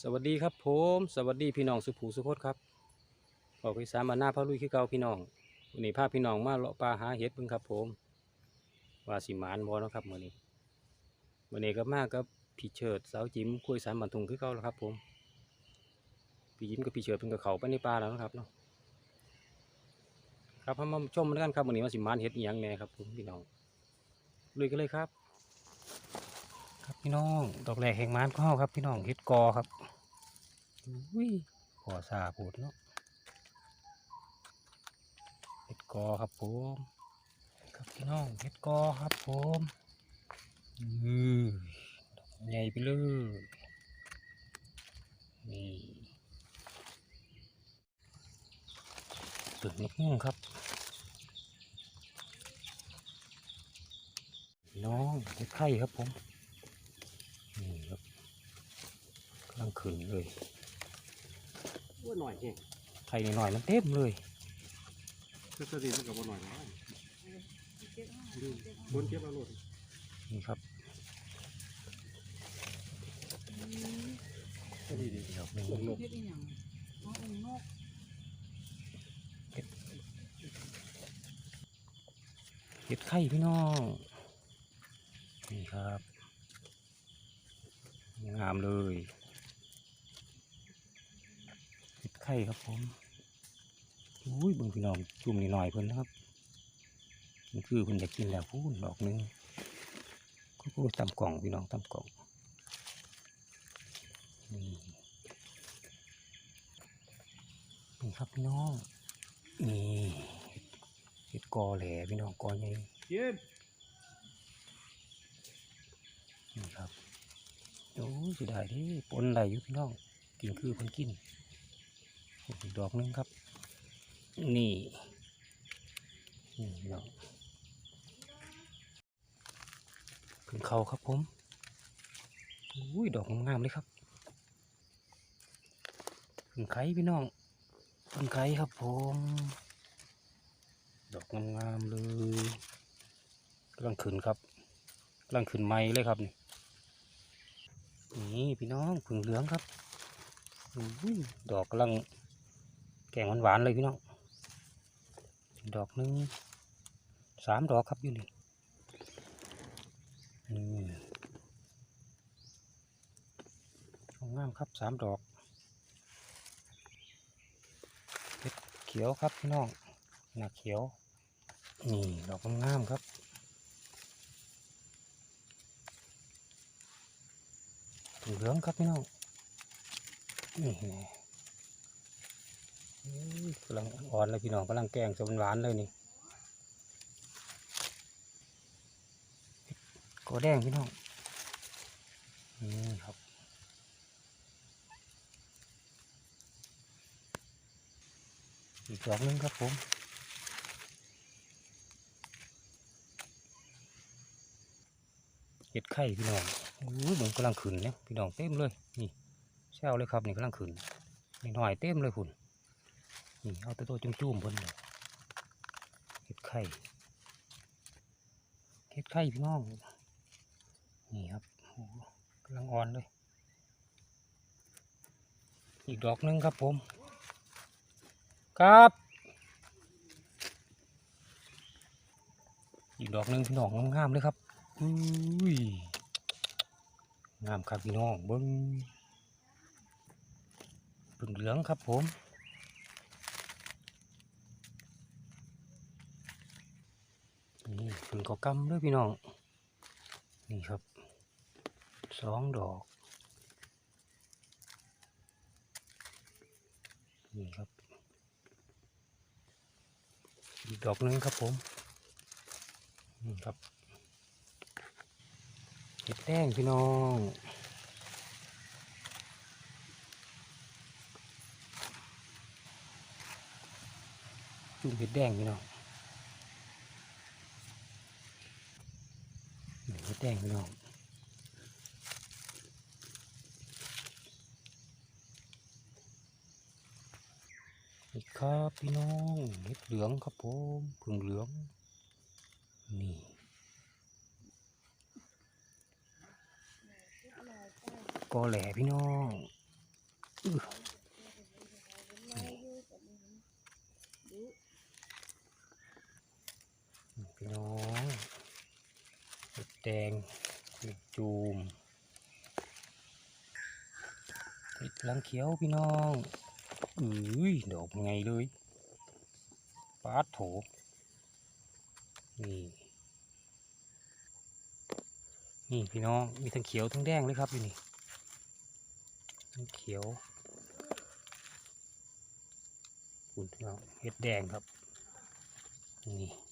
สวัสดีครับผมสวัสดีพี่น้องสุภูสุพจน์ครับออกอีสานมาหน้าพระลุยคือเกาพี่น้องวันนี้พาพี่น้องมาเลาะป่าหาเห็ดเบิ่งครับ ผมว่าสิมานบ่เนะครับมื้อนี้มื้อนี้ก็มากับพี่เฉิดสาวจิ๋มคุยสารบันทุงคือเกาแล้วครับผมพี่ยิ้มกับพี่เฉิดเพิ่นก็เขาไปในป่าแล้วนะครับเนาะครับมาชมกันครับมื้อนี้ว่าสิมานเห็ดอีหยังแน่ครับผมพี่น้องลุยกันเลยครับ ครับพี่น้อง ดอกแรกแห่งหมานของเฮาครับ พี่น้องเห็ดกอครับอุ้ยขอซาพูดเนาะเห็ดกอครับผมครับพี่น้องเห็ดกอครับผมอือดอกใหญ่ไปเลยนี่สุดมะม่งครับน้องเห็ดไข่ครับผม นี่ครับ กำลังขึ้นเลยว่าหน่อยเองไข่หน่อยๆมันเต็มเลยก็สดีมันกับว่าหน่อยนะดูบนเก็บเอาโลดนี่ครับก็ดีดีดอกหนึ่งลงเฮ็ดอีหยังอ๋อองค์นกเห็ดไข่พี่น้องนี่ครับงามเลยเห็ด ไข่ครับผมอุ้ยเบิ่งพี่น้องจุ่มนิดหน่อยเพิ่นนะครับ มันคือเพิ่นจะกินแล้วพูนดอกหนึงก็พูดตำกล่องพี่น้องตำกล่องนี่นี่ครับพี่น้องนี่เห็ดกอแหล่พี่น้องกอใหญ่เย็นนี่ครับโอ้ยสิได้เดิปนได้อยู่พี่น้องกินคือเพิ่นกิน อีกดอกหนึงครับ นี่นี่พี่น้องขึ้นเขาครับผมอุ้ยดอกงามเลยครับขึ้นไข่พี่น้องขึ้นไข่ครับผม ดอกงามๆเลยกำลังขึ้นครับกำลังขึ้นไม้เลยครับนี่นี่พี่น้องผึ่งเหลืองครับอุ้ยดอกกำลัง แกงหวานๆเลยพี่น้อง ดอกหนึ่งสามดอกครับอยู่นี่นี่งามครับสามดอกเขียวครับพี่น้องหน้าเขียว นี่ ดอกงามครับเหลืองครับพี่น้องนี่แน่ กำลังอ่อนเลยพี่น้องกำลังแกงสมหวานเลยนี่กอแดงพี่น้องนี่ครับอีกดอกนึงครับผมเห็ดไข่พี่น้องโอ้ยมันกำลังขึ้นเนี่ยพี่น้องเต็มเลยนี่แซวเลยครับนี่กำลังขึ้นนี่หน่อยเต็มเลยคุณ นี่เอาแตัวโตจุ่มๆเพิ่นเลยเห็ดไข่เห็ดไข่พี่น้อง นี่ครับโอ้กำลังอ่อนเลย อีกดอกหนึงครับผม ครับ อีกดอกหนึงพี่น้องงามๆเลยครับอุ้ยงามครับพี่น้องเบิ้งผึ่งเหลืองครับผมนี่ผึ่ง กอกำด้วยพี่น้อง นี่ครับสองดอก นี่ครับ อีกดอกหนึงครับผมนี่ครับเห็ดแดงพี่น้องจุ่มเห็ดแดงพี่น้องนี่เห็ด แดงพี่น้องนี่ครับพี่น้องเห็ดเหลืองครับผมผึ่งเหลือง นี่กอแหล่พี่น้อง พี่น้องเห็ด แดงเห็ดจูมเห็ดลังเขียวพี่น้องอุ้ยดอกไงเลยปาดโถนี่นี่พี่น้องมีทั้งเขียวทั้งแดงเลยครับอยู่นี่ทั้งเขียวคุณพี่น้องเห็ดแดงครับนี่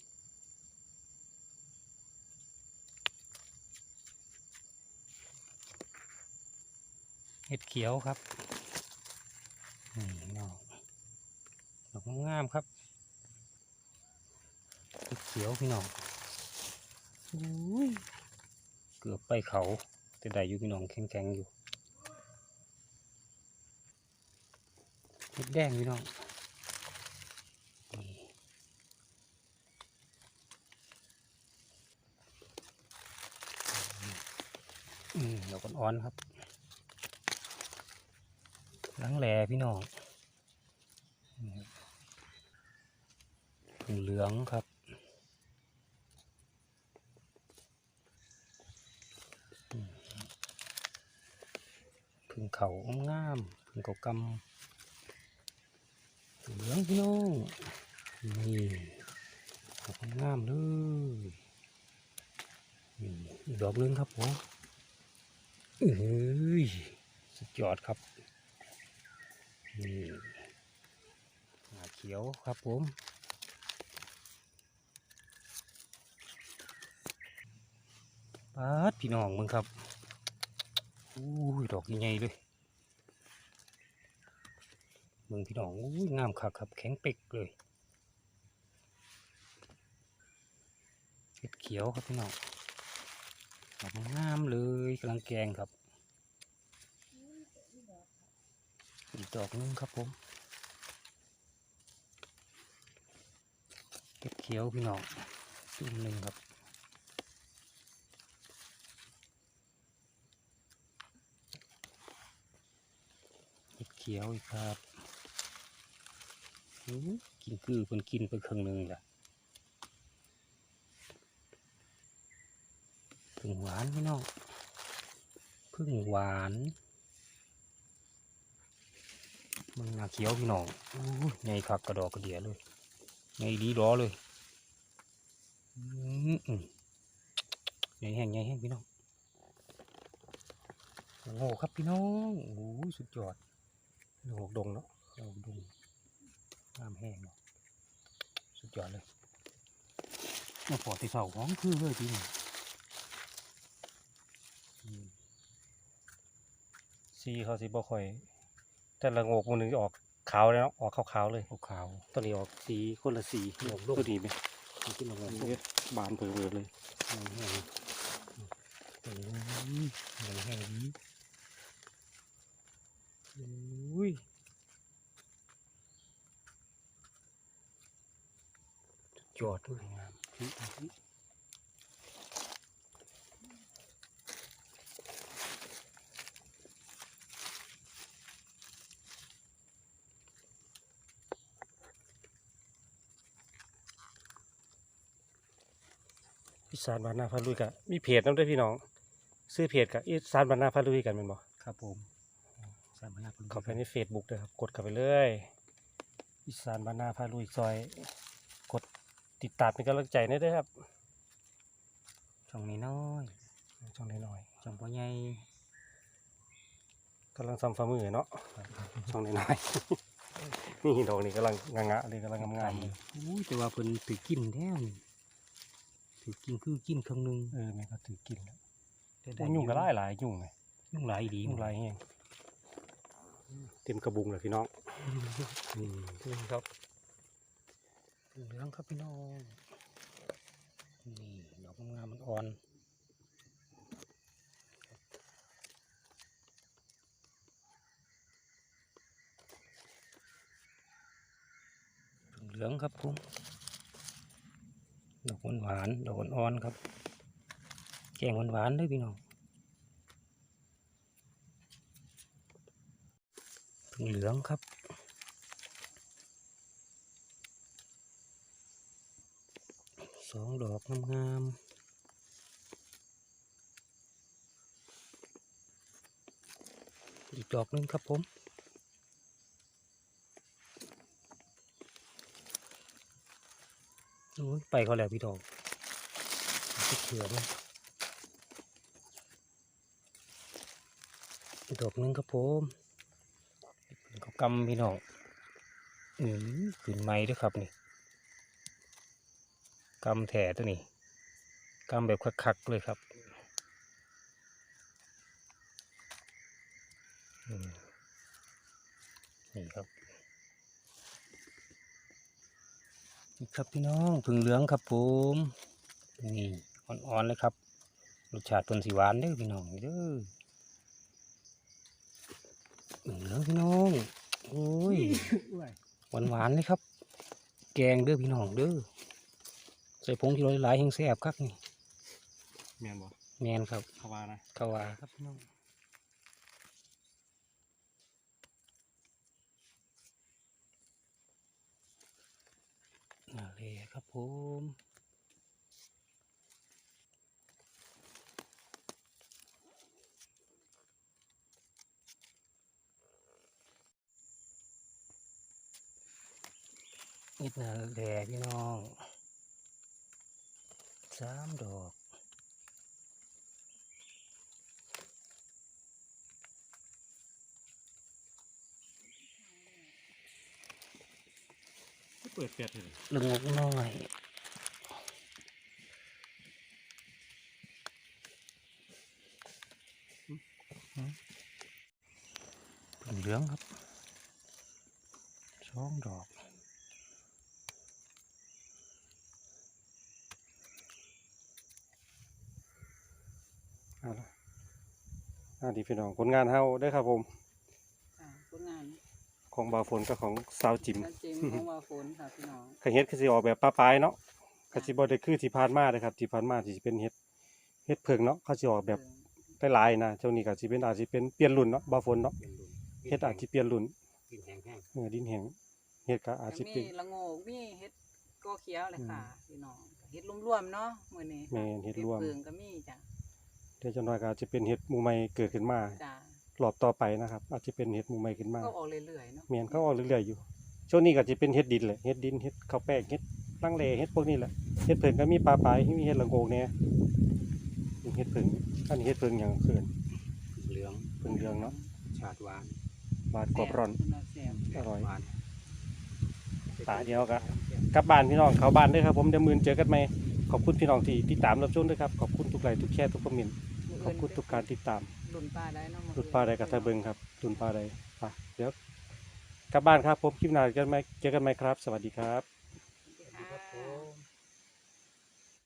เห็ดเขียวครับนี่พี่น้องดอกงามครับเห็ดเขียวพี่น้องอุ้ยเกือบไปเขาแต่ได้อยู่พี่น้องแข็งๆอยู่เห็ดแดงพี่น้องอืมดอกอ่อนครับ หลังแหลพี่น้องนี่ครับเหลืองครับพึ่งเขางามพึ่งเขากำเหลืองพี่น้องนี่ดอกงามเลยนี่อีกดอกหนึงครับผมเอ้ยสุดยอดครับ นี่หาเขียวครับผมปาดพี่น้องมึงครับอู้ดอกใหญ่เลยมืองพี่น้องอู้งามคักครับ แข็งเป๊กเลยเขียวครับพี่น้องงามเลยกำลังแกงครับอีก ดอกนึงครับผมเห็ดเขียวพี่น้องจุ่มหนึ่งครับเห็ดเขียวอีกครับกินคือคนกินไปครึ่งหนึ่งละพึ่งหวานพี่น้องพึ่งหวาน มึงนาเขียวพี่น้องอู้ใหญ่คักกระดอกกระเดียเลยใหญ่ดีร้อเลยอื้ออื้อใหญ่แห้งใหญ่แห้งพี่น้องโอ้ครับพี่น้องโอ้ยสุดยอดดอกดงเนาะดอกดงน้ำแห้งเนาะสุดยอดเลยมาปอดที่เสาของคือเลยทีนี้อืมสีเขาสิบ่ค่อย แต่ละโงกมันนึงออกขาวแล้วออกขาวๆเลยขาวขาวตัวนี้ออกสีคนละสีดอกร่มตัวนี้ไหมๆมันขึ้นมาอันแล้วนี้บานเผลอๆเลยน้ำแห้งตัวนี้น้ำแห้งดีอุ้ยสุดยอดเลยงาม อีสานบานนาพาลุยกะมีเพจน้ำด้วยพี่น้อง ซื้อเพจกับอีสานบานนาพาลุยกันเป็นบ่ครับผมสามพันห้าพันเข้าไปในเฟซบุ๊กเลยครับกดเข้าไปเลยอีสานบานนาพาลุยซอย กดติดตามเป็นกำลังใจได้ด้วยครับช่องนี้น้อยช่องน้อยช่องพ่อใหญ่ๆกำลังซ้ำฝ่ามือเนาะช่องน้อยๆนี่ดอกนี่กำลังงะๆเลยกำลังงามๆเลยอุ้ยแต่ว่าเพิ่นถือกินแท้นี่ ถือกินคือกินครึ่งหนึงเออแม่ก็ถือกินแล้วแต่โอ้ยุ่งก็หลายหลายๆยุ่งเลยยุ่งหลายดียุ่งหลายแห้งเต็มกระบุงเลยพี่น้องอืมครับเหลืองครับพี่น้อง นี่ดอกงามๆมันอ่อนเหลืองครับผม ดอกหวานดอกอ่อนๆครับ แกงหวานๆเลยพี่น้องถึงเหลืองครับสองดอกงามๆอีกดอกหนึงครับผม โอ้ย ไปเขาแล้วพี่ดอกเขือมันอีกดอกนึงครับผมเขากำพี่น้องอืมขึ้นไม้ด้วยครับนี่กำแถตัวนี้กำแบบคักๆเลยครับอืมนี่ครับ นี่ ครับพี่น้องผึ่งเหลืองครับผมนี่อ่อนๆเลยครับรสชาติเป็นสีหวานเด้อพี่น้องเด้อผึ่งเหลืองพี่น้องโอ้ยด้วยหวานหวานๆเลยครับ แกงเด้อพี่น้องเด้อใส่ผงที่ร้อยหลายแห้งแซ่บครับนี่แม่นบ่แมนครับเขาว่านะเขาว่าครับพี่น้องน่าเลย ครับผมนิดหน่าแหล่พี่น้องสามดอก เปิดแปดเลยลึงงกน้อยผึ่งเหลืองครับสองดอกเอาละอ่าดีพี่น้องผลงานเฮาเด้อครับผมอ่าผลงาน ของบาวฝนกับของสาวจิมนันเจมของว่าฝนค่ะพี่น้องก็เฮ็ดคือสิออกแบบปลาปลายเนาะก็สิบ่ได้คือที่ผ่านมาเด้อครับที่ผ่านมาที่สิเป็นเฮ็ดเฮ็ดเพิงเนาะเขาสิออกแบบหลายๆนะช่วงนี้ก็สิเป็นอาจสิเป็นเปลี่ยนรุ่นเนาะบาวฝนเนาะเฮ็ดอาจสิเปลี่ยนรุ่นกินแห้งเออดินแห้งเฮ็ดก็อาจสิก็เป็มีนละโงกมีเฮ็ดกอเขียวเลยค่ะอืมพี่น้องเฮ็ดรวมๆเนาะมื้อนี้แม่นเฮ็ดรวมเพิงก็มีจ้ะเดี๋ยวจังน้อยก็อาจจะเป็นเฮ็ดหมู่ใหม่เกิดขึ้นมา จ้ะ รอบต่อไปนะครับ อาจจะเป็นเฮ็ดหมู่ใหม่ขึ้นมาก็ออกเรื่อยๆเนาะแม่นเขาออกเรื่อยๆอยู่ ช่วงนี้ก็จะเป็นเฮ็ดดินแหละเฮ็ดดินเฮ็ดข้าวแป้งเฮ็ดลังเลเฮ็ดพวกนี้แหละเฮ็ดเพิ่งก็มีปลาปลายมีเฮ็ดละโงกแหน่นี่เฮ็ดเพิ่งอันนี้เฮ็ดเพิ่งหยังเขินๆเหลืองเพิ่งเหลืองเนาะชาติหวานหวานกรอบร้อนแซ่บอร่อยหวานตาเดียวก็กลับบ้านพี่น้องเข้าบ้านเด้อครับ ผมเดี๋ยวมื้อนี้เจอกันใหม่ขอบคุณพี่น้องที่ติดตามรับชมด้วยครับขอบคุณทุกไลค์ทุกแชร์ทุกคอมเมนต์มื้ขอบคุณทุกการติดตาม รุ่นปลาได้เนาะรุ่นปลาใดกับทะเบิงครับรุนปลาใดไปเดี๋ยวกลับบ้านครับผมคลิปหน้าเจอกันไหมเจอกันไหมครับ สวัสดีครับ